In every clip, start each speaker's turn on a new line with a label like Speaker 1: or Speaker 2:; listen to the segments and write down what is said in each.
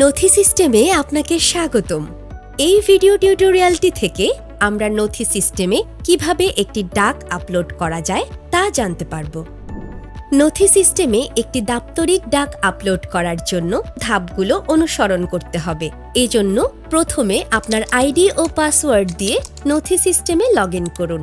Speaker 1: নথি সিস্টেমে আপনাকে স্বাগতম। এই ভিডিও টিউটোরিয়ালটি থেকে আমরা নথি সিস্টেমে কীভাবে একটি ডাক আপলোড করা যায় তা জানতে পারব। নথি সিস্টেমে একটি দাপ্তরিক ডাক আপলোড করার জন্য ধাপগুলো অনুসরণ করতে হবে। এজন্য প্রথমে আপনার আইডি ও পাসওয়ার্ড দিয়ে নথি সিস্টেমে লগ করুন।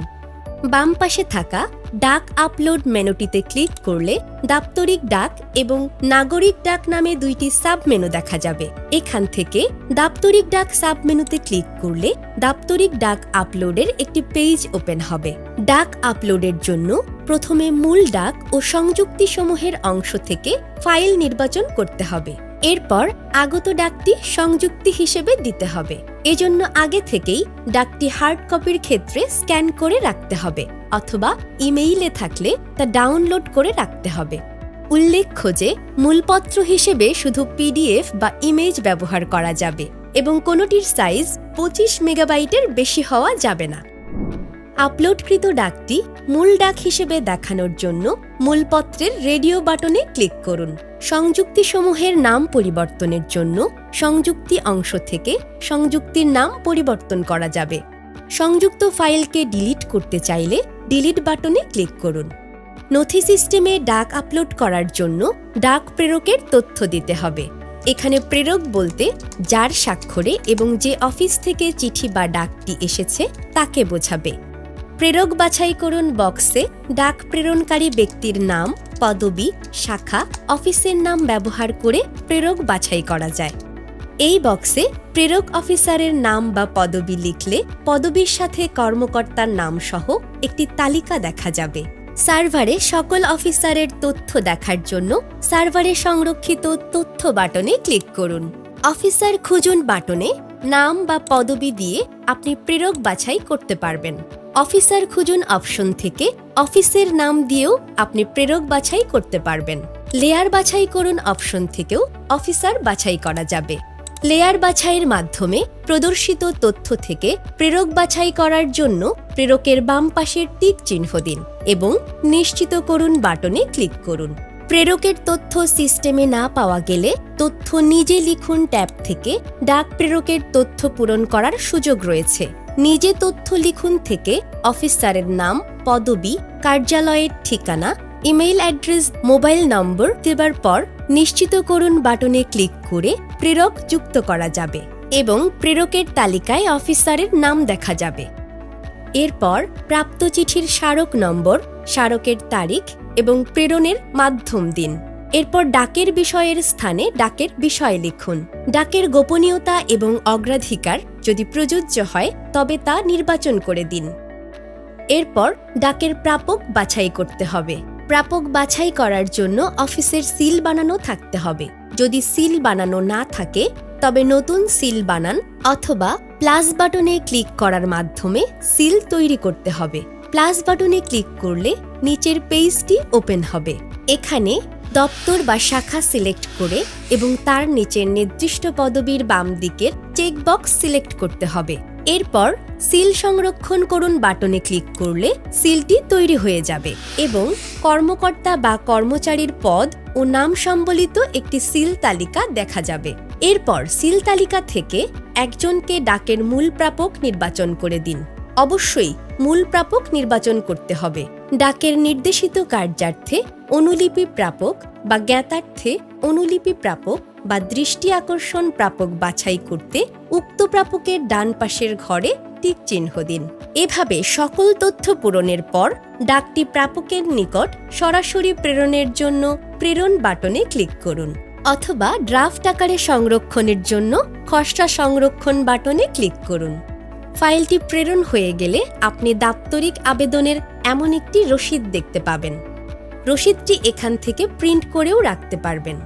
Speaker 1: বাম পাশে থাকা ডাক আপলোড মেনুটিতে ক্লিক করলে দাপ্তরিক ডাক এবং নাগরিক ডাক নামে দুইটি সাব মেনু দেখা যাবে। এখান থেকে দাপ্তরিক ডাক সাব মেনুতে ক্লিক করলে দাপ্তরিক ডাক আপলোডের একটি পেজ ওপেন হবে। ডাক আপলোডের জন্য প্রথমে মূল ডাক ও সংযুক্তিসমূহের অংশ থেকে ফাইল নির্বাচন করতে হবে। এরপর আগত ডাকটি সংযুক্তি হিসেবে দিতে হবে। এজন্য আগে থেকেই ডাকটি হার্ড কপির ক্ষেত্রে স্ক্যান করে রাখতে হবে, অথবা ইমেইলে থাকলে তা ডাউনলোড করে রাখতে হবে। উল্লেখ্য যে, মূলপত্র হিসেবে শুধু পিডিএফ বা ইমেজ ব্যবহার করা যাবে, এবং কোনোটির সাইজ পঁচিশ মেগাবাইটের বেশি হওয়া যাবে না। আপলোডকৃত ডাকটি মূল ডাক হিসেবে দেখানোর জন্য মূলপত্রের রেডিও বাটনে ক্লিক করুন। সংযুক্তিসমূহের নাম পরিবর্তনের জন্য সংযুক্তি অংশ থেকে সংযুক্তির নাম পরিবর্তন করা যাবে। সংযুক্ত ফাইলকে ডিলিট করতে চাইলে ডিলিট বাটনে ক্লিক করুন। নথি সিস্টেমে ডাক আপলোড করার জন্য ডাক প্রেরকের তথ্য দিতে হবে। এখানে প্রেরক বলতে যার স্বাক্ষরে এবং যে অফিস থেকে চিঠি বা ডাকটি এসেছে তাকে বোঝাবে। প্রেরক বাছাই করুন বক্সে ডাক প্রেরণকারী ব্যক্তির নাম, পদবি, শাখা, অফিসের নাম ব্যবহার করে প্রেরক বাছাই করা যায়। এই বক্সে প্রেরক অফিসারের নাম বা পদবি লিখলে পদবীর সাথে কর্মকর্তার নাম সহ একটি তালিকা দেখা যাবে। সার্ভারে সকল অফিসারের তথ্য দেখার জন্য সার্ভারে সংরক্ষিত তথ্য বাটনে ক্লিক করুন। অফিসার খুঁজুন বাটনে নাম বা পদবি দিয়ে আপনি প্রেরক বাছাই করতে পারবেন। অফিসার খুঁজুন অপশন থেকে, অফিসের নাম দিয়েও আপনি প্রেরক বাছাই করতে পারবেন। লেয়ার বাছাই করুন অপশন থেকেও, অফিসার বাছাই করা যাবে। লেয়ার বাছাইয়ের মাধ্যমে প্রদর্শিত তথ্য থেকে প্রেরক বাছাই করার জন্য প্রেরকের বাম পাশের টিক চিহ্ন দিন এবং নিশ্চিত করুন বাটনে ক্লিক করুন। প্রেরকের তথ্য সিস্টেমে না পাওয়া গেলে তথ্য নিজে লিখুন ট্যাব থেকে, ডাক প্রেরকের তথ্য পূরণ করার সুযোগ রয়েছে। নিজে তথ্য লিখুন থেকে অফিসারের নাম, পদবি, কার্যালয়ের ঠিকানা, ইমেইল অ্যাড্রেস, মোবাইল নম্বর দেবার পর নিশ্চিত করুন বাটনে ক্লিক করে প্রেরক যুক্ত করা যাবে এবং প্রেরকের তালিকায় অফিসারের নাম দেখা যাবে। এরপর প্রাপ্ত চিঠির স্মারক নম্বর, স্মারকের তারিখ এবং প্রেরণের মাধ্যম দিন। এরপর ডাকের বিষয়ের স্থানে ডাকের বিষয় লিখুন। ডাকের গোপনীয়তা এবং অগ্রাধিকার যদি প্রযোজ্য হয়, তবে তা নির্বাচন করে দিন। এরপর ডাকের প্রাপক বাছাই করতে হবে। প্রাপক বাছাই করার জন্য অফিসের সিল বানানো থাকতে হবে। যদি সিল বানানো না থাকে, তবে নতুন সিল বানান অথবা প্লাস বাটনে ক্লিক করার মাধ্যমে সিল তৈরি করতে হবে। প্লাস বাটনে ক্লিক করলে নিচের পেজটি ওপেন হবে। এখানে দপ্তর বা শাখা সিলেক্ট করে এবং তার নিচের নির্দিষ্ট পদবীর বাম দিকের চেকবক্স সিলেক্ট করতে হবে। এরপর সিল সংরক্ষণ করুন বাটনে ক্লিক করলে সিলটি তৈরি হয়ে যাবে এবং কর্মকর্তা বা কর্মচারীর পদ ও নাম সম্বলিত একটি সিল তালিকা দেখা যাবে। এরপর সিল তালিকা থেকে একজনকে ডাকের মূল প্রাপক নির্বাচন করে দিন। অবশ্যই মূল প্রাপক নির্বাচন করতে হবে। ডাকের নির্দেশিত কার্যার্থে অনুলিপি প্রাপক বা জ্ঞাতার্থে অনুলিপি প্রাপক বা দৃষ্টি আকর্ষণ প্রাপক বাছাই করতে উক্ত প্রাপকের ডান পাশের ঘরে টিক চিহ্ন দিন। এভাবে সকল তথ্য পূরণের পর ডাকটি প্রাপকের নিকট সরাসরি প্রেরণের জন্য প্রেরণ বাটনে ক্লিক করুন অথবা ড্রাফট আকারে সংরক্ষণের জন্য খসড়া সংরক্ষণ বাটনে ক্লিক করুন। ফাইলটি প্রেরণ হয়ে গেলে আপনি দাপ্তরিক আবেদনের এমন একটি রসিদ দেখতে পাবেন। রসিদটি এখান থেকে প্রিন্ট করেও রাখতে পারবেন।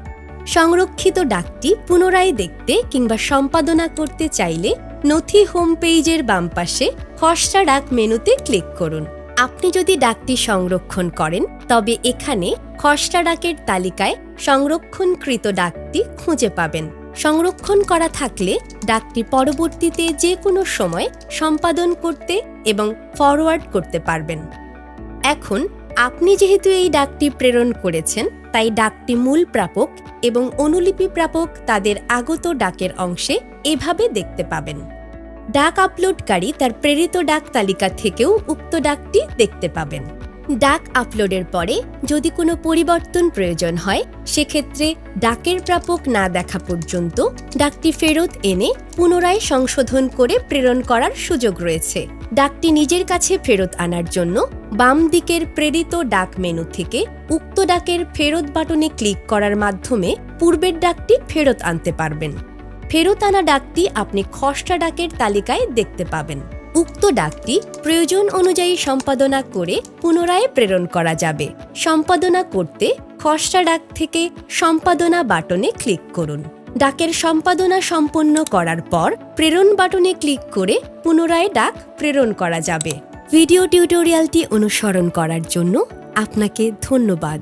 Speaker 1: সংরক্ষিত ডাকটি পুনরায় দেখতে কিংবা সম্পাদনা করতে চাইলে নথি হোম পেজের বাম পাশে খসড়া ডাক মেনুতে ক্লিক করুন। আপনি যদি ডাকটি সংরক্ষণ করেন, তবে এখানে খসড়া ডাকের তালিকায় সংরক্ষণকৃত ডাকটি খুঁজে পাবেন। সংরক্ষণ করা থাকলে ডাকটি পরবর্তীতে যে কোনো সময় সম্পাদন করতে এবং ফরওয়ার্ড করতে পারবেন। এখন, আপনি যেহেতু এই ডাকটি প্রেরণ করেছেন, তাই ডাকটি মূল প্রাপক এবং অনুলিপি প্রাপক তাদের আগত ডাকের অংশে এভাবে দেখতে পাবেন। ডাক আপলোডকারী তার প্রেরিত ডাক তালিকা থেকেও উক্ত ডাকটি দেখতে পাবেন। ডাক আপলোডের পরে যদি কোনো পরিবর্তন প্রয়োজন হয়, সেক্ষেত্রে ডাকের প্রাপক না দেখা পর্যন্ত ডাকটি ফেরত এনে পুনরায় সংশোধন করে প্রেরণ করার সুযোগ রয়েছে। ডাকটি নিজের কাছে ফেরত আনার জন্য বাম দিকের প্রেরিত ডাক মেনু থেকে উক্ত ডাকের ফেরত বাটনে ক্লিক করার মাধ্যমে পূর্বের ডাকটি ফেরত আনতে পারবেন। ফেরত আনা ডাকটি আপনি খসড়া ডাকের তালিকায় দেখতে পাবেন। উক্ত ডাকটি প্রয়োজন অনুযায়ী সম্পাদনা করে পুনরায় প্রেরণ করা যাবে। সম্পাদনা করতে খসড়া ডাক থেকে সম্পাদনা বাটনে ক্লিক করুন। ডাকের সম্পাদনা সম্পন্ন করার পর প্রেরণ বাটনে ক্লিক করে পুনরায় ডাক প্রেরণ করা যাবে। ভিডিও টিউটোরিয়ালটি অনুসরণ করার জন্য আপনাকে ধন্যবাদ।